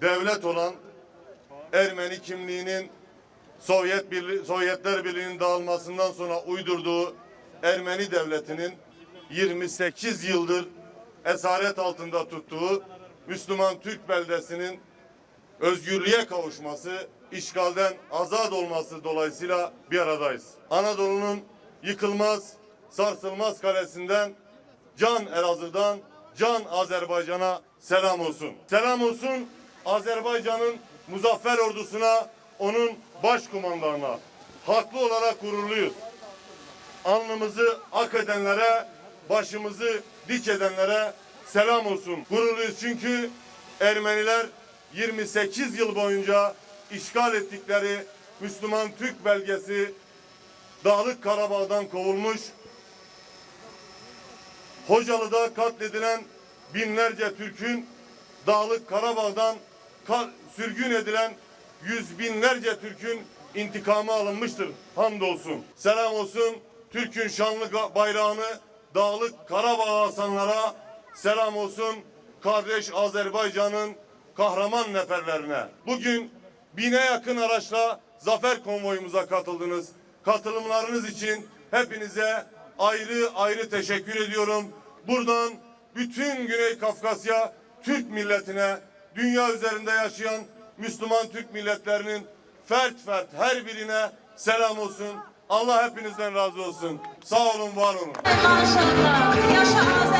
Devlet olan Ermeni kimliğinin Sovyet Birliği, Sovyetler Birliği'nin dağılmasından sonra uydurduğu Ermeni devletinin 28 yıldır esaret altında tuttuğu Müslüman Türk beldesinin özgürlüğe kavuşması, işgalden azat olması dolayısıyla bir aradayız. Anadolu'nun yıkılmaz, sarsılmaz kalesinden Can Elazığ'dan Can Azerbaycan'a selam olsun. Selam olsun Azerbaycan'ın muzaffer ordusuna, onun başkumandanına. Haklı olarak gururluyuz. Alnımızı ak edenlere, başımızı dik edenlere selam olsun. Gururluyuz çünkü Ermeniler 28 yıl boyunca işgal ettikleri Müslüman Türk belgesi Dağlık Karabağ'dan kovulmuş, Hocalı'da katledilen binlerce Türk'ün Dağlık Karabağ'dan ka- sürgün edilen yüz binlerce Türk'ün intikamı alınmıştır. Hamdolsun. Selam olsun Türk'ün şanlı bayrağını Dağlık Karabağ asanlara selam olsun kardeş Azerbaycan'ın kahraman neferlerine. Bugün bine yakın araçla zafer konvoyumuza katıldınız. Katılımlarınız için hepinize ayrı ayrı teşekkür ediyorum. Buradan bütün Güney Kafkasya Türk milletine, dünya üzerinde yaşayan Müslüman Türk milletlerinin fert fert her birine selam olsun. Allah hepinizden razı olsun. Sağ olun, var olun. Maşallah.